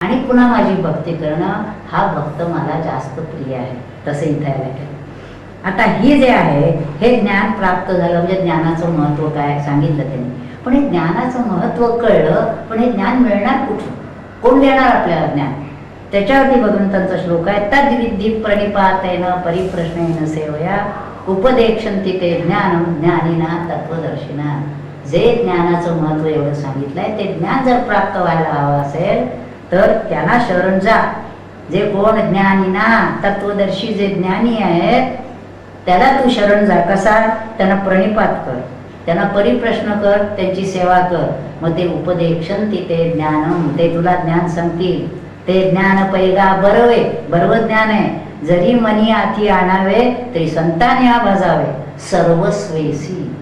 आणि पुन्हा माझी भक्ती करणं हा भक्त मला जास्त प्रिय आहे तसे इथे वाटेल आता ही जे आहे हे ज्ञान प्राप्त झालं म्हणजे ज्ञानाचं महत्त्व काय सांगितलं त्यांनी. पण हे ज्ञानाचं महत्त्व कळलं पण हे ज्ञान मिळणार कुठं कोण देणार आपल्याला ज्ञान? त्याच्यावरती भगवंतांचा श्लोक आहे तद्विधी येणं परिप्रश्नेन सेवया उपदेक्षण ते ज्ञान ज्ञानिना तत्वदर्शिना जे ज्ञानाचं महत्त्व एवढं सांगितलंय ते ज्ञान जर प्राप्त व्हायला हवं असेल तर त्यांना शरण जा. जे कोण ज्ञानी ना तत्वदर्शी जे ज्ञानी आहेत त्याला तू शरण जा. कसा? त्यांना प्रणिपात कर. त्यांना परिप्रश्न कर त्यांची सेवा कर. मग ते उपदेशन ते ज्ञान ते तुला ज्ञान सांगतील. ते ज्ञान पैगा बरवे. बरव ज्ञान आहे. जरी मनी आती आणावे तरी संताने हा भाजावे. सर्वस्वेसी.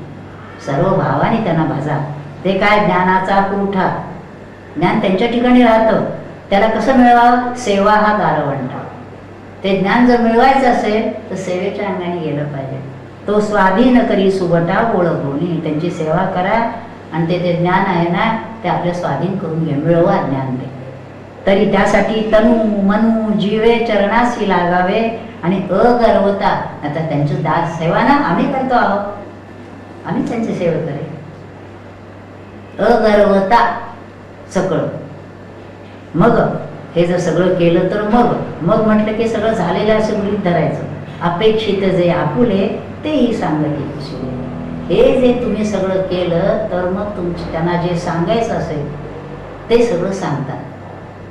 सर्व भावाने त्यांना भाजा. ते काय ज्ञानाचा पुरवठा ज्ञान त्यांच्या ठिकाणी राहतं. त्याला कसं मिळवावं? सेवा हा गारवंटा. ते ज्ञान जर मिळवायचं असेल तर सेवेच्या अंगाने गेलं पाहिजे. तो स्वाधीन करी सुबटा ओळखून त्यांची सेवा करा आणि ते ते ज्ञान आहे ना ते आपल्या स्वाधीन करून घे मिळवा ज्ञान ते. तरी त्यासाठी तनू मनू जीवे चरणाशी लागावे आणि अगर्वता. आता त्यांची दास सेवा ना आम्ही करतो आहोत आम्ही त्यांची सेवा करे अगर्वता. सकळ. मग हे जर सगळं केलं तर मग. मग म्हटलं की सगळं झालेलं असं गृहित धरायचं. अपेक्षित जे आपुले तेही सांगत कुशले हे जे तुम्ही सगळं केलं तर मग तुमच्या त्यांना जे सांगायचं असेल ते सगळं सांगतात.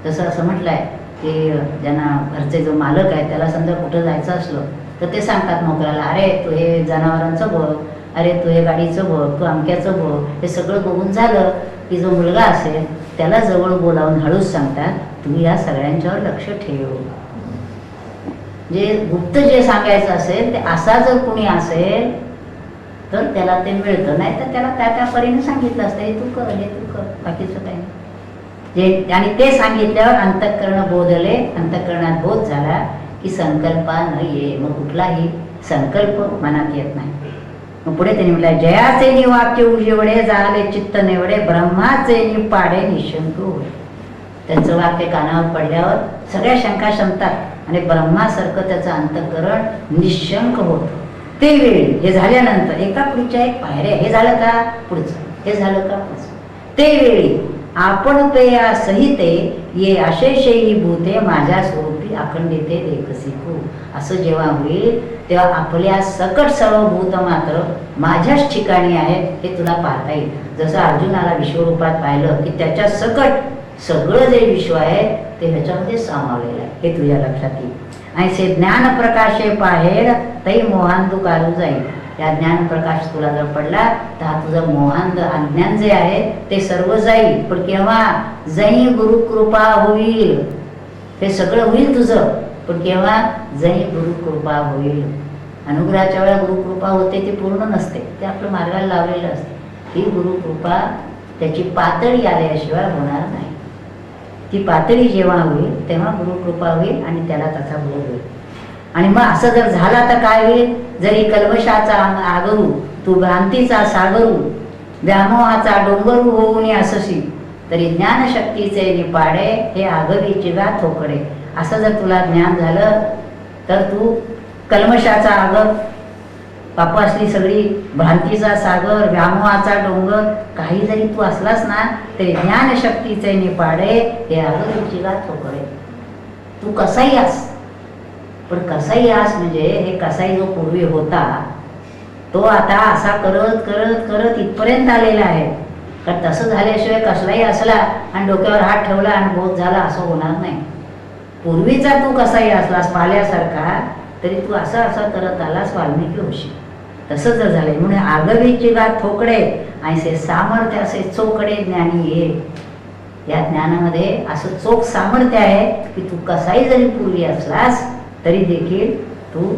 जसं असं म्हटलंय की ज्यांना घरचे जो मालक आहे त्याला समजा कुठं जायचं असलं तर ते सांगतात नोकराला अरे तू हे जनावरांचं बघ अरे तू हे गाडीचं बघ तू अमक्याचं बघ हे सगळं बघून झालं की जो मुलगा असेल त्याला जवळ बोलावून हळूच सांगतात तुम्ही या सगळ्यांच्यावर लक्ष ठेव. जे गुप्त जे सांगायचं असेल ते असा जर कुणी असेल तर त्याला ते मिळतं. नाही तर त्याला त्या त्या परीने सांगितलं असतं हे तू कर हे तू कर बाकीचं काही जे आणि ते सांगितल्यावर अंतःकरण बोधले अंतःकरणात बोध झाला की संकल्पा न ये मग कुठलाही संकल्प मनात येत नाही. मग पुढे त्यांनी म्हटलं जयाचे नि वाक्य उजेवडे झाले चित्त नेवडे ब्रह्माचे नि पाडे निशंक होय. त्यांचं वाक्य कानावर पडल्यावर सगळ्या शंका शमतात आणि ब्रह्मासारखं त्याचं अंतकरण निशंक होत. ते वेळी हे झाल्यानंतर एका पुढच्या एक पायऱ्या हे झालं का पुढचं? हे झालं का पुढचं? ते वेळी आपण ते या सहिते ये अशेषयी भूते माझ्या स्वरूपी अखंडिते देखसी शिकू असं जेव्हा होईल तेव्हा आपल्या सकट सर्व भूत मात्र माझ्याच ठिकाणी आहेत हे तुला पाहता येईल. जसं अर्जुनाला विश्वरूपात पाहिलं की त्याच्या सकट सगळं जे विश्व आहे ते ह्याच्यामध्ये सामावलेलं आहे. हे तुझ्या लक्षात येईल. आणि से ज्ञान प्रकाशे पाहेर तरी मोहांदू काढू जाईल या ज्ञान प्रकाश तुला जर पडला तर हा तुझं मोहांध अज्ञान जे आहे ते सर्व जाईल. पण केव्हा? जई गुरु कृपा होईल. ते सगळं होईल तुझं. पण केव्हा? जई गुरु कृपा होईल. अनुग्रहाच्या वेळा गुरुकृपा होते ती पूर्ण नसते. ते आपलं मार्गाला लावलेलं असते. ही गुरुकृपा त्याची पातळी आल्याशिवाय होणार नाही. ती पातळी जेव्हा होईल तेव्हा गुरुकृपा होईल आणि त्याला त्याचा बोध होईल. आणि मग असं जर झाला तर काय होईल? जरी कल्मशाचा आगरू तू भ्रांतीचा सागरू व्यामोहाचा डोंगरू होऊन असशी तरी ज्ञानशक्तीचे निपाडे हे आगवीची गा थोकडे. असं जर तुला ज्ञान झालं तर तू कल्मशाचा आगर पापासली सगळी भ्रांतीचा सागर व्यामोहाचा डोंगर काही जरी तू असलास ना तरी ज्ञानशक्तीचे निपाडे हे आगवीची गा थोकडे. तू कसाही आस पण कसाई आस म्हणजे हे कसाई जो पूर्वी होता तो आता असा करत करत करत इथपर्यंत आलेला आहे. कारण तसं झाल्याशिवाय कसलाही असला आणि डोक्यावर हात ठेवला आणि बोध झाला असं होणार नाही. पूर्वीचा तू कसाही असलास पाल्यासारखा तरी तू असा असा करत आलास वाल्मिकी होशील तसं जर झालंय. म्हणून आगवीची गात थोकडे आणि से सामर्थ्य असे चोकडे ज्ञानी ये. या ज्ञानामध्ये असं चोख सामर्थ्य आहे की तू कसाही जरी पूर्वी असलास तरी देखील तू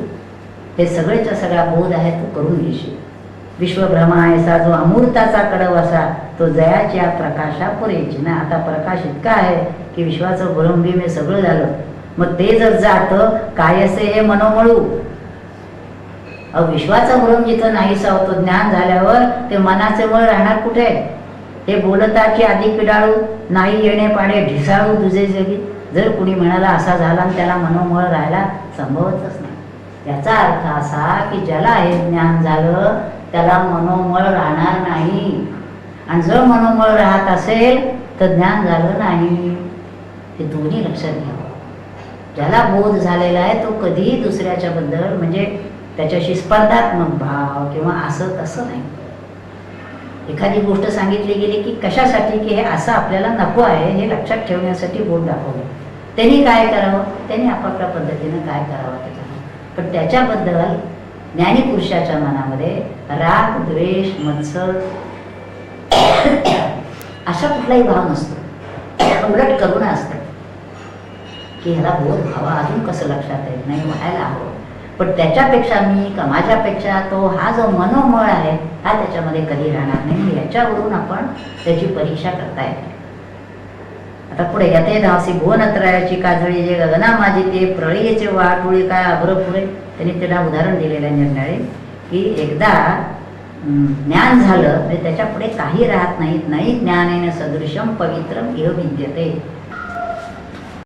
हे सगळेचा सगळा बोध आहे तू करून घेशील. विश्वभ्रमायचा जो अमूर्ताचा कडव असा तो जयाच्या प्रकाशा पुरेची ना आता प्रकाश इतका आहे की विश्वाचं भरमभीम हे सगळं झालं. मग ते जर जातं काय असे हे मनोमळू? अहो विश्वाचा भ्रम जिथं नाहीसा होतो ज्ञान झाल्यावर ते मनाचे मळ राहणार कुठे? हे बोलताची आधी किडाळू नाही येणे पाणे ढिसाळू तुझे जगी. जर कुणी म्हणाला असा झाला आणि त्याला मनोमळ राहायला संभवतच नाही. याचा अर्थ असा की ज्याला हे ज्ञान झालं त्याला मनोमळ राहणार नाही. आणि जर मनोमळ राहत असेल तर ज्ञान झालं नाही. हे दोन्ही लक्षात घ्यावं ज्याला बोध झालेला आहे तो कधीही दुसऱ्याच्याबद्दल म्हणजे त्याच्याशी स्पर्धात्मक भाव किंवा असं तसं नाही. एखादी गोष्ट सांगितली गेली की कशासाठी की हे असं आपल्याला नको आहे हे लक्षात ठेवण्यासाठी बोट दाखवलं. त्यांनी काय करावं? त्यांनी आपापल्या पद्धतीनं काय करावं त्याच्यानं पण त्याच्याबद्दल ज्ञानीपुरुषाच्या मनामध्ये राग द्वेष मत्सर असा कुठलाही भाव नसतो. उलट करुणा असतात की ह्याला बोध व्हावा अजून कसं लक्षात येत नाही व्हायला हवं. पण त्याच्यापेक्षा मी का माझ्यापेक्षा तो हा जो मनोमळ आहे हा त्याच्यामध्ये कधी राहणार नाही. याच्यावरून आपण त्याची परीक्षा करता येते. आता पुढे याते धावसी भुवनत्रयाची काजळी जे गगना माझी ते प्रळयेचे वाटोळी काय अभ्रपुरे? त्यांनी त्यांना उदाहरण दिलेलं आहे निर्णय की एकदा ज्ञान झालं म्हणजे त्याच्या पुढे काही राहत नाहीत. नाही ज्ञानेन सदृशम पवित्रम इह विद्यते.